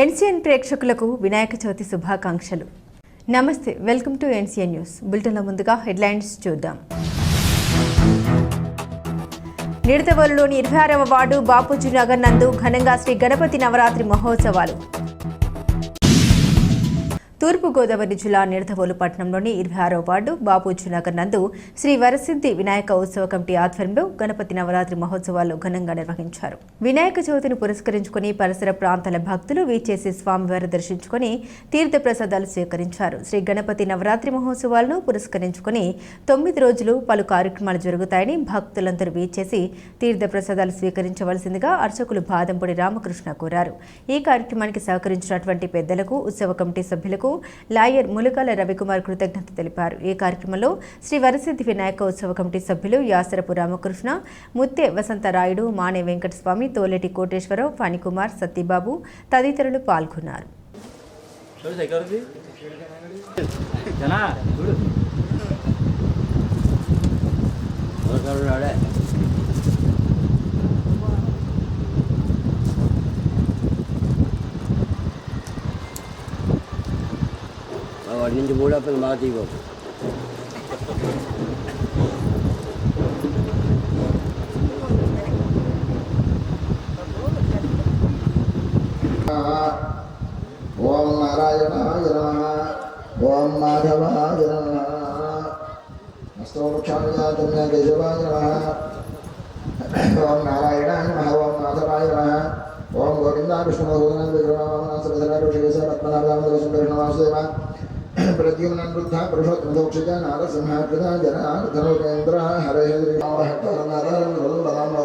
NCN ప్రేక్షకులకు వినాయక చవితి శుభాకాంక్షలు. నమస్తే వెల్కమ్ టు ఎన్సీఎన్ న్యూస్. బులెటిన్లో ముందుగా హెడ్లైన్స్ చూద్దాం. నిడతవోలులోని ఇరవై ఆరవ వార్డు బాపూజీ నగర్ నందు ఘనంగా శ్రీ గణపతి నవరాత్రి మహోత్సవాలు. తూర్పుగోదావరి జిల్లా నిడదవోలు పట్టణంలోని ఇరవై ఆరో వార్డు బాపూజీ నగర్ నందు శ్రీ వరసిద్ధి వినాయక ఉత్సవ కమిటీ ఆధ్వర్యంలో గణపతి నవరాత్రి మహోత్సవాలు ఘనంగా నిర్వహించారు. వినాయక చవితిని పురస్కరించుకుని పరిసర ప్రాంతాల భక్తులు వీచేసి స్వామివారి దర్శించుకుని తీర్థ ప్రసాదాలు స్వీకరించారు. శ్రీ గణపతి నవరాత్రి మహోత్సవాలను పురస్కరించుకుని తొమ్మిది రోజులు పలు కార్యక్రమాలు జరుగుతాయని భక్తులందరూ వీచేసి తీర్థ ప్రసాదాలు స్వీకరించవలసిందిగా అర్చకులు బాదంపూడి రామకృష్ణ కోరారు. ఈ కార్యక్రమానికి సహకరించినటువంటి పెద్దలకు ఉత్సవ కమిటీ సభ్యులకు లాయర్ ములకాల రవికుమార్ కృతజ్ఞత తెలిపారు. ఈ కార్యక్రమంలో శ్రీ వరసిద్ధి వినాయక ఉత్సవ కమిటీ సభ్యులు యాసరపు రామకృష్ణ ముత్తె వసంతరాయుడు మానే వెంకటస్వామి తోలెటి కోటేశ్వరరావు ఫణికుమార్ సత్యబాబు తదితరులు పాల్గొన్నారు. చూడు. और hindi mula pang matigo. ஓம் நாராயணாய நம ஓம் மாதவாய நம அஸ்தோமுட்சாமிஜாதம்ய கேஜவாய நம ஓம் நாராயணாய நம ஓம் மாதவாய நம ஓம் கோவிந்தா விஷ்ணு மகோதன விக்ரமாமனா சபதனா ருஷிகேச பத்மநாபாமதேசம் கிருஷ்ணவாசுதேவா విష్ణుమోదన విగ్రహవామనాథ ప్రద్యుమ్నం వృద్ధ పురుషోత్తమోక్షిత నారసింహాకృత జనార్దనోకేంద్ర హరే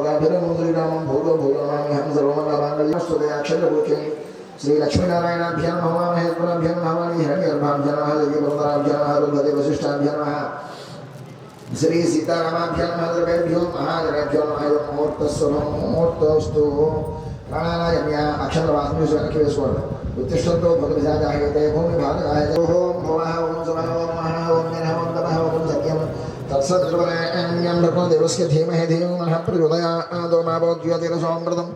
హరిరామం శ్రీరామం భూలో భూలోమాహం సర్వమంగళాక్షరూచే శ్రీ లక్ష్మీనారాయణాభ్యాం నమామహే పునభ్యం నమామి హిరణ్యర్భాభ్య నమః దేవీపరమరాభ్య నమః రుద్రదే వశిష్టాభ్య నమః. శ్రీ సీతారామాభ్య నమః ద్రవేభ్యో మహాజనేభ్యో నమః ముహూర్తస్వరం ముహూర్తోస్తు ప్రాణాయామ్య అక్షరవాసన వెనక్కి వేసుకోండి. ఉత్తిష్టంతో భగవిజాజాయతే భూమి భాగాయ ఓం భువః ఓం సువః ఓం మహః ఓం మినః ఓం తపః ఓం సత్యం తత్సద్రువరేణ్యం భగవో దేవస్య ధీమహి ధియో నః ప్రచోదయాదో మా భోజ్యోతిరసోమృతం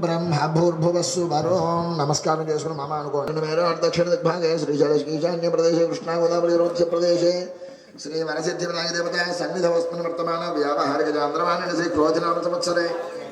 బ్రహ్మ భూర్భువస్సు వరోం నమస్కారం చేసుకుని మామ అనుకోండి మేర దక్షిణ దిగ్భాగే శ్రీశైల ఈశాన్య ప్రదేశే కృష్ణా గోదావరి మధ్య ప్రదేశే శ్రీ వరసిద్ధి వినాయక దేవత సన్నిధవస్మిన్ వర్తమాన వ్యావహారిక చాంద్రమాన శ్రీ క్రోధనామ సంవత్సరే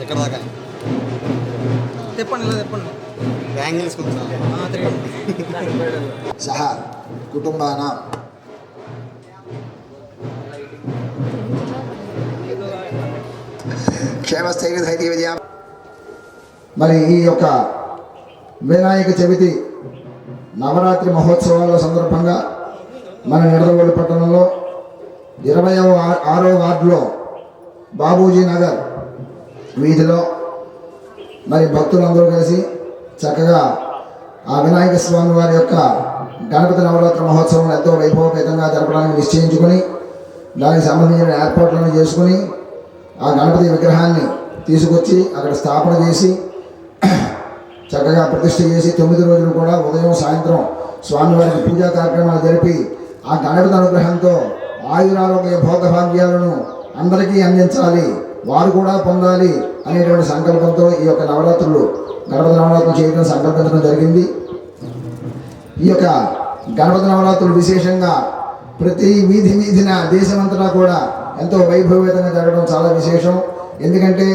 ఎక్కడ దాకా? తెప్పండి ఇలా తెప్పండి. బ్యాంగిల్స్ కొంచెం ఆ, తెప్పండి సహ కుటుంబానాం? క్షేమస్థైర్య మరి ఈ యొక్క వినాయక చవితి నవరాత్రి మహోత్సవాల సందర్భంగా మన నిడదవోలు పట్టణంలో ఇరవయవ ఆరో వార్డులో బాబూజీ నగర్ వీధిలో మరి భక్తులందరూ కలిసి చక్కగా ఆ వినాయక స్వామి వారి యొక్క గణపతి నవరాత్రి మహోత్సవం ఎంతో వైభవపేతంగా జరపడానికి నిశ్చయించుకుని దానికి సంబంధించిన ఏర్పాట్లను చేసుకుని ఆ గణపతి విగ్రహాన్ని తీసుకొచ్చి అక్కడ స్థాపన చేసి చక్కగా ప్రతిష్ఠ చేసి తొమ్మిది రోజులు కూడా ఉదయం సాయంత్రం స్వామివారికి పూజా కార్యక్రమాలు జరిపి ఆ గణపతి అనుగ్రహంతో ఆయురారోగ్య భోగభాగ్యాలను అందరికీ అందించాలి వారు కూడా పొందాలి అనేటువంటి సంకల్పంతో ఈ యొక్క నవరాత్రులు గణపతి నవరాత్రులు చేయడం సంకల్పించడం జరిగింది. ఈ యొక్క గణపతి నవరాత్రులు విశేషంగా ప్రతి వీధి వీధిన దేశమంతటా కూడా ఎంతో వైభవేతంగా జరగడం చాలా విశేషం. ఎందుకంటే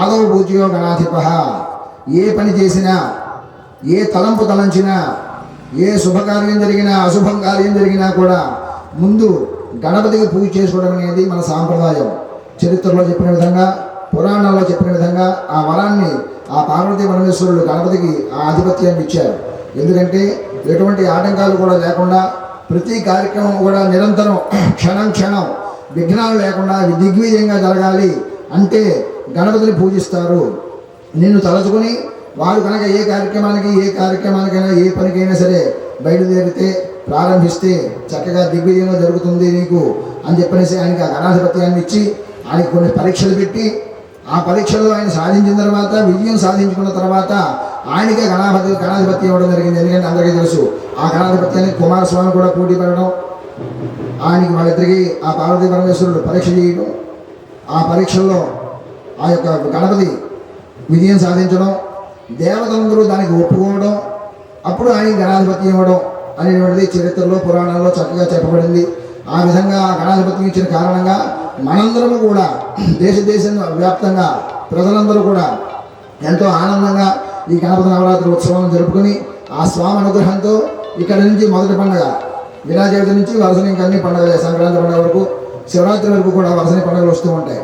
ఆదవ పూజయో గణాధిప ఏ పని చేసినా ఏ తలంపు తలంచినా ఏ శుభకార్యం జరిగినా అశుభం కార్యం జరిగినా కూడా ముందు గణపతికి పూజ చేసుకోవడం అనేది మన సాంప్రదాయం. చరిత్రలో చెప్పిన విధంగా పురాణాల్లో చెప్పిన విధంగా ఆ వరాన్ని ఆ పార్వతీ పరమేశ్వరుడు గణపతికి ఆ ఆధిపత్యాన్ని ఇచ్చారు. ఎందుకంటే ఎటువంటి ఆటంకాలు కూడా లేకుండా ప్రతి కార్యక్రమం కూడా నిరంతరం క్షణం క్షణం విఘ్నాలు లేకుండా దిగ్విజయంగా జరగాలి అంటే గణపతిని పూజిస్తారు. నిన్ను తలుచుకుని వారు కనుక ఏ కార్యక్రమానికి ఏ కార్యక్రమానికైనా ఏ పనికైనా సరే బయలుదేరితే ప్రారంభిస్తే చక్కగా దిగ్విజయంగా జరుగుతుంది నీకు అని చెప్పనేసి ఆయనకి ఆ గణాధిపత్యాన్ని ఇచ్చి ఆయనకి కొన్ని పరీక్షలు పెట్టి ఆ పరీక్షల్లో ఆయన సాధించిన తర్వాత విజయం సాధించుకున్న తర్వాత ఆయనకే గణాధిపతి గణాధిపత్యం ఇవ్వడం జరిగింది. ఎందుకంటే అందరికీ తెలుసు ఆ గణాధిపత్యానికి కుమారస్వామి కూడా పోటీ పడడం ఆయనకి వాళ్ళిద్దరికి ఆ పార్వతీ పరమేశ్వరుడు పరీక్ష చేయడం ఆ పరీక్షల్లో ఆ యొక్క గణపతి విజయం సాధించడం దేవతలందరూ దానికి ఒప్పుకోవడం అప్పుడు ఆయన గణాధిపతి ఇవ్వడం అనేటువంటిది చరిత్రలో పురాణాల్లో చక్కగా చెప్పబడింది. ఆ విధంగా ఆ ఇచ్చిన కారణంగా మనందరము కూడా దేశ దేశం వ్యాప్తంగా ప్రజలందరూ కూడా ఎంతో ఆనందంగా ఈ గణపతి నవరాత్రి ఉత్సవం జరుపుకుని ఆ స్వామి అనుగ్రహంతో ఇక్కడ నుంచి మొదటి పండుగ వినాయక నుంచి వరుసని ఇంకా అన్ని పండుగలే సంక్రాంతి పండుగ వరకు శివరాత్రి వరకు కూడా వరుసని పండుగలు వస్తూ ఉంటాయి.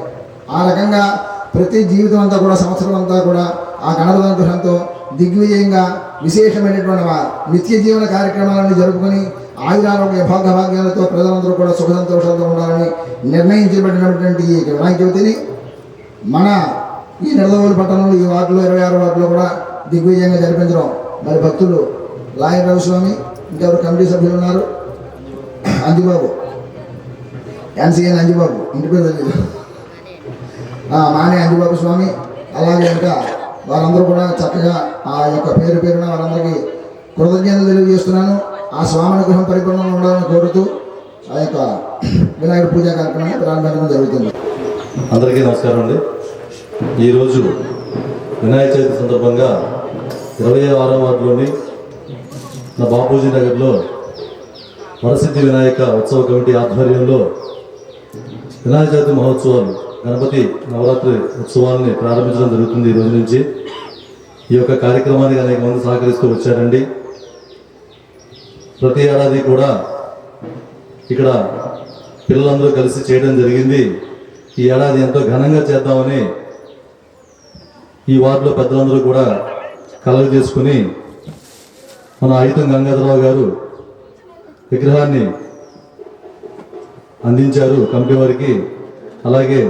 ఆ రకంగా ప్రతి జీవితం అంతా కూడా సంవత్సరం అంతా కూడా ఆ గణపతి అనుగ్రహంతో దిగ్విజయంగా విశేషమైనటువంటి నిత్య జీవన కార్యక్రమాలను జరుపుకొని ఆయురారోగ్య భాగ్యభాగ్యాలతో ప్రజలందరూ కూడా సుఖ సంతోషాలతో ఉండాలని నిర్ణయించబడినటువంటి ఈ వినాయక చవితిని మన ఈ నిడదవోలు పట్టణంలో ఈ వార్డులో ఇరవై ఆరు వార్డులో కూడా దిగ్విజయంగా జరిపించడం. మరి భక్తులు లాయర్ రవిస్వామి ఇంకెవరు కమిటీ సభ్యులు ఉన్నారు? అంజిబాబు ఎన్సీఎన్ అంజిబాబు ఇంటి పేరు మానే అంజిబాబు స్వామి. అలాగే ఇంకా వారందరూ కూడా చక్కగా ఆ యొక్క పేరు పేరున వారందరికీ కృతజ్ఞతలు తెలియజేస్తున్నాను. ఆ స్వామి అనుగ్రహం పరిపూర్ణంగా ఉండాలని కోరుతూ ఆ యొక్క వినాయకుడి పూజా కార్యక్రమాన్ని ప్రారంభించడం జరుగుతుంది. అందరికీ నమస్కారం అండి. ఈరోజు వినాయక చవితి సందర్భంగా ఇరవై ఆరో వార్డులోని నా బాపూజీ నగర్లో వరసిద్ధి వినాయక ఉత్సవ కమిటీ ఆధ్వర్యంలో వినాయక చవితి మహోత్సవాలు గణపతి నవరాత్రి ఉత్సవాన్ని ప్రారంభించడం జరుగుతుంది ఈ రోజు నుంచి. ఈ యొక్క కార్యక్రమానికి అనేక మంది సహకరిస్తూ వచ్చారండి. ప్రతి ఏడాది కూడా ఇక్కడ పిల్లలందరూ కలిసి చేయడం జరిగింది. ఈ ఏడాది ఎంతో ఘనంగా చేద్దామని ఈ వార్డులో పెద్దలందరూ కూడా కలలు చేసుకుని మన ఆయుధం గంగాధరరావు గారు విగ్రహాన్ని అందించారు. కంపెనీ వారికి అలాగే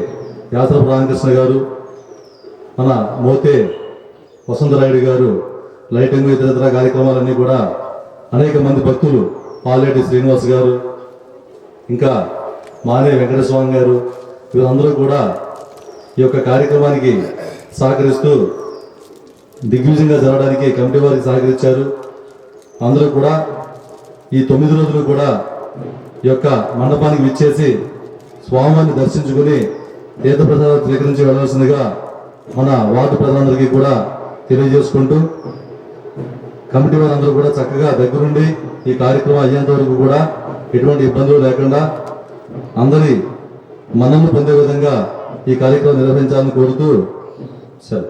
యాత్ర రామకృష్ణ గారు మన మోతే వసంతరాయుడు గారు లైటింగ్ ఇతర కార్యక్రమాలన్నీ కూడా అనేక మంది భక్తులు పాలేటి శ్రీనివాస్ గారు ఇంకా మానే వెంకటస్వామి గారు వీరందరూ కూడా ఈ యొక్క కార్యక్రమానికి సహకరిస్తూ దిగ్విజయంగా జరగడానికి కమిటీ వారికి సహకరించారు. అందరూ కూడా ఈ తొమ్మిది రోజులు కూడా ఈ యొక్క మండపానికి విచ్చేసి స్వామిని దర్శించుకుని తీర్థప్రసాదాలు స్వీకరించి వెళ్ళవలసిందిగా మన వార్డు ప్రజలందరికీ కూడా తెలియజేసుకుంటూ కమిటీ వారందరూ కూడా చక్కగా దగ్గరుండి ఈ కార్యక్రమం అయ్యేంత వరకు కూడా ఎటువంటి ఇబ్బందులు లేకుండా అందరి మన్నను పొందే విధంగా ఈ కార్యక్రమం నిర్వహించాలని కోరుతూ సరే